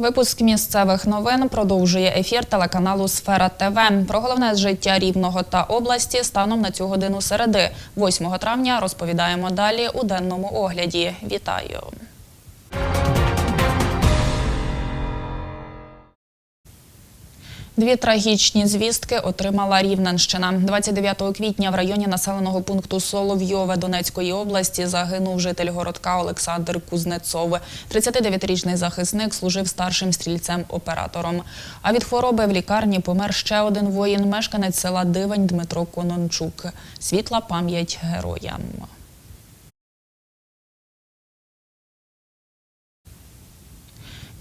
Випуск місцевих новин продовжує ефір телеканалу Сфера ТВ. Про головне життя Рівного та області станом на цю годину середи, 8 травня, розповідаємо далі у денному огляді. Вітаю! Дві трагічні звістки отримала Рівненщина. 29 квітня в районі населеного пункту Соловйове Донецької області загинув житель городка Олександр Кузнецов. 39-річний захисник служив старшим стрільцем-оператором. А від хвороби в лікарні помер ще один воїн, мешканець села Дивень Дмитро Конончук. Світла пам'ять героям.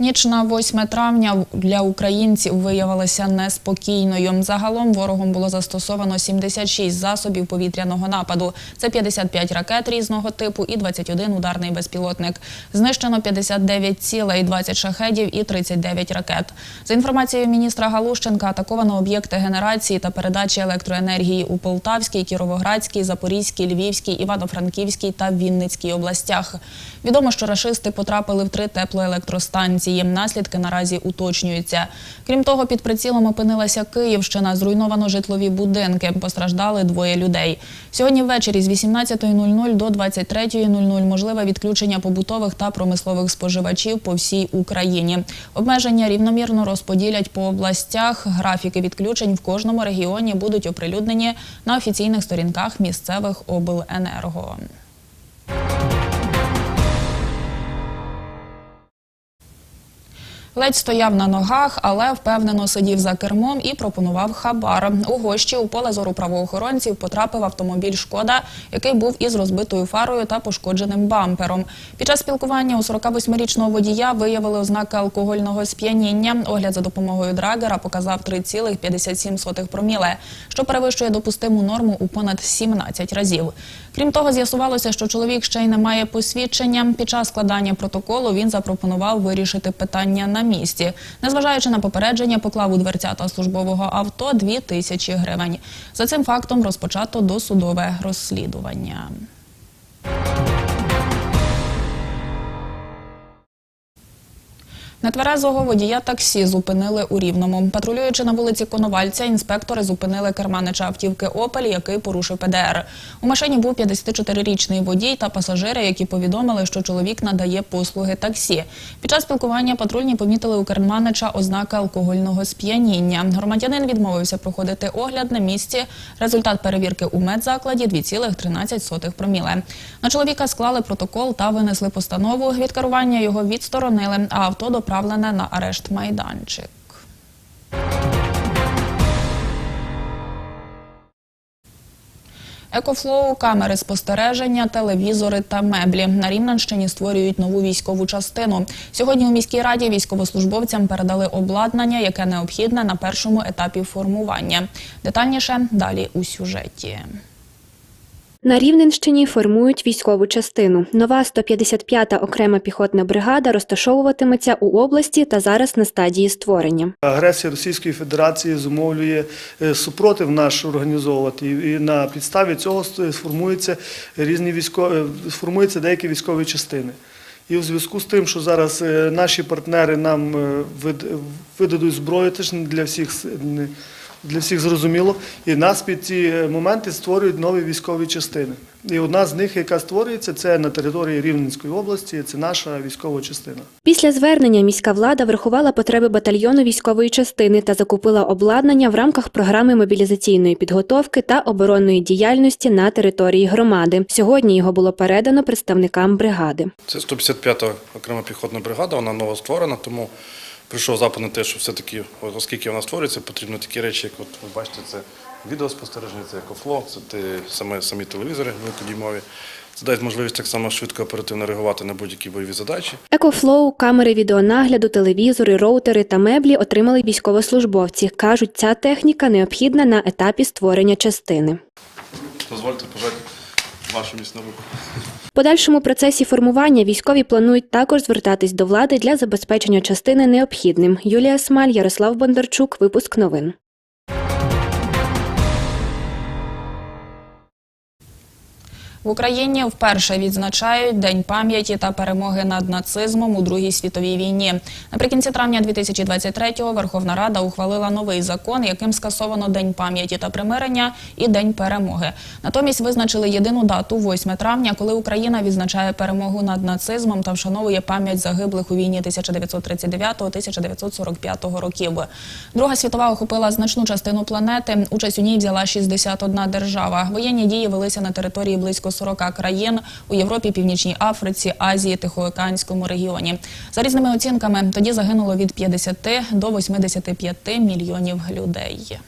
Ніч на 8 травня для українців виявилася неспокійною. Загалом ворогом було застосовано 76 засобів повітряного нападу. Це 55 ракет різного типу і 21 ударний безпілотник. Знищено 59 цілей, 20 шахедів і 39 ракет. За інформацією міністра Галущенка, атаковано об'єкти генерації та передачі електроенергії у Полтавській, Кіровоградській, Запорізькій, Львівській, Івано-Франківській та Вінницькій областях. Відомо, що рашисти потрапили в три теплоелектростанції. Наслідки наразі уточнюються. Крім того, під прицілом опинилася Київщина. Зруйновано житлові будинки. Постраждали двоє людей. Сьогодні ввечері з 18.00 до 23.00 можливе відключення побутових та промислових споживачів по всій Україні. Обмеження рівномірно розподілять по областях. Графіки відключень в кожному регіоні будуть оприлюднені на офіційних сторінках місцевих обленерго. Ледь стояв на ногах, але впевнено сидів за кермом і пропонував хабар. У гощі у поле зору правоохоронців потрапив автомобіль Шкода, який був із розбитою фарою та пошкодженим бампером. Під час спілкування у 48-річного водія виявили ознаки алкогольного сп'яніння. Огляд за допомогою драгера показав 3,57 проміле, що перевищує допустиму норму у понад 17 разів. Крім того, з'ясувалося, що чоловік ще й не має посвідчення. Під час складання протоколу він запропонував вирішити питання на місці. Незважаючи на попередження, поклав у дверцята службового авто 2 тисячі гривень. За цим фактом розпочато досудове розслідування. Нетверезого водія таксі зупинили у Рівному. Патрулюючи на вулиці Коновальця, інспектори зупинили керманича автівки «Опель», який порушив ПДР. У машині був 54-річний водій та пасажири, які повідомили, що чоловік надає послуги таксі. Під час спілкування патрульні помітили у керманича ознаки алкогольного сп'яніння. Громадянин відмовився проходити огляд на місці. Результат перевірки у медзакладі 2,13 проміле. На чоловіка склали протокол та винесли постанову. Від керування його відсторонили, а авто доправлене на арешт майданчик. Екофлоу, камери спостереження, телевізори та меблі на Рівненщині створюють нову військову частину. Сьогодні у міській раді військовослужбовцям передали обладнання, яке необхідне на першому етапі формування. Детальніше далі у сюжеті. На Рівненщині формують військову частину. Нова 155-та окрема піхотна бригада розташовуватиметься у області та зараз на стадії створення. Агресія Російської Федерації зумовлює е, супротив наш організовувати, і на підставі цього сформуються різні військові, сформуються деякі військові частини. І в зв'язку з тим, що зараз е, наші партнери нам е, видадуть зброю, теж не для всіх не для всіх зрозуміло, і нас під ці моменти створюють нові військові частини. І одна з них, яка створюється, це на території Рівненської області, це наша військова частина. Після звернення міська влада врахувала потреби батальйону військової частини та закупила обладнання в рамках програми мобілізаційної підготовки та оборонної діяльності на території громади. Сьогодні його було передано представникам бригади. Це 155-та окрема піхотна бригада, вона нова створена, тому прийшов запит на те, що все-таки, оскільки вона створюється, потрібно такі речі, як от ви бачите, це відеоспостереження, це екофло, це те, саме, самі телевізори великодіймові. Це дасть можливість так само швидко оперативно реагувати на будь-які бойові задачі. Екофлоу, камери відеонагляду, телевізори, роутери та меблі отримали військовослужбовці. Кажуть, ця техніка необхідна на етапі створення частини. Дозвольте пожати вашу міцну руку. Подальшому процесі формування військові планують також звертатись до влади для забезпечення частини необхідним. Юлія Смаль, Ярослав Бондарчук. Випуск новин. В Україні вперше відзначають День пам'яті та перемоги над нацизмом у Другій світовій війні. Наприкінці травня 2023-го Верховна Рада ухвалила новий закон, яким скасовано День пам'яті та примирення і День перемоги. Натомість визначили єдину дату 8 травня, коли Україна відзначає перемогу над нацизмом та вшановує пам'ять загиблих у війні 1939-1945 років. Друга світова охопила значну частину планети. Участь у ній взяла 61 держава. Воєнні дії велися на території близько 40 країн у Європі, Північній Африці, Азії, Тихоокеанському регіоні. За різними оцінками, тоді загинуло від 50 до 85 мільйонів людей.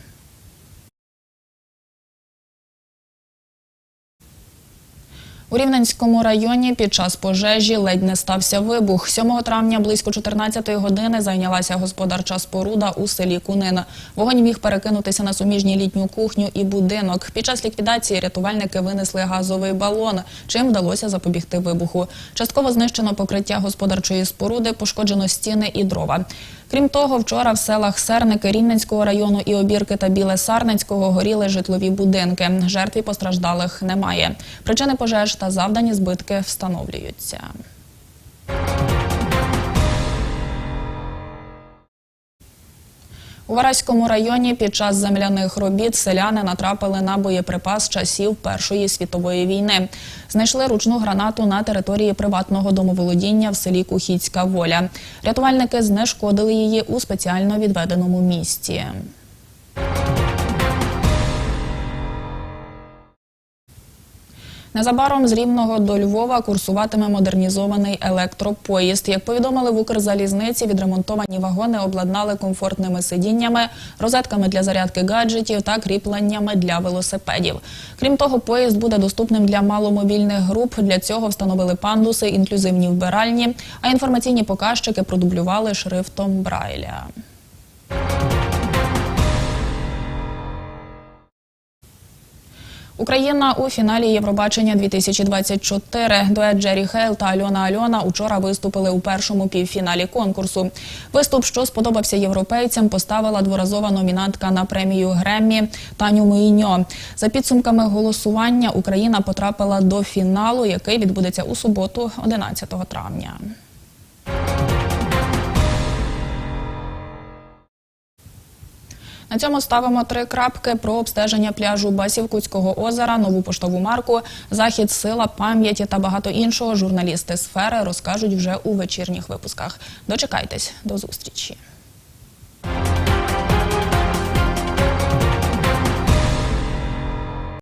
У Рівненському районі під час пожежі ледь не стався вибух. 7 травня близько 14 години зайнялася господарча споруда у селі Кунин. Вогонь міг перекинутися на суміжній літню кухню і будинок. Під час ліквідації рятувальники винесли газовий балон, чим вдалося запобігти вибуху. Частково знищено покриття господарчої споруди, пошкоджено стіни і дрова. Крім того, вчора в селах Серники Рівненського району і Обірки та Біле Сарненського горіли житлові будинки. Жертв і постраждалих немає. Причини пожеж та завдані збитки встановлюються. У Вараському районі під час земляних робіт селяни натрапили на боєприпас часів Першої світової війни. Знайшли ручну гранату на території приватного домоволодіння в селі Кухіцька Воля. Рятувальники знешкодили її у спеціально відведеному місці. Незабаром з Рівного до Львова курсуватиме модернізований електропоїзд. Як повідомили в Укрзалізниці, відремонтовані вагони обладнали комфортними сидіннями, розетками для зарядки гаджетів та кріпленнями для велосипедів. Крім того, поїзд буде доступним для маломобільних груп. Для цього встановили пандуси, інклюзивні вбиральні, а інформаційні показчики продублювали шрифтом Брайля. Україна у фіналі Євробачення 2024. Дует Джері Хейл та Альона Альона учора виступили у першому півфіналі конкурсу. Виступ, що сподобався європейцям, поставила дворазова номінантка на премію Греммі Таню Муїньо. За підсумками голосування Україна потрапила до фіналу, який відбудеться у суботу, 11 травня. На цьому ставимо три крапки про обстеження пляжу Басівкутського озера, нову поштову марку, захід, сила, пам'яті та багато іншого. Журналісти сфери розкажуть вже у вечірніх випусках. Дочекайтесь до зустрічі.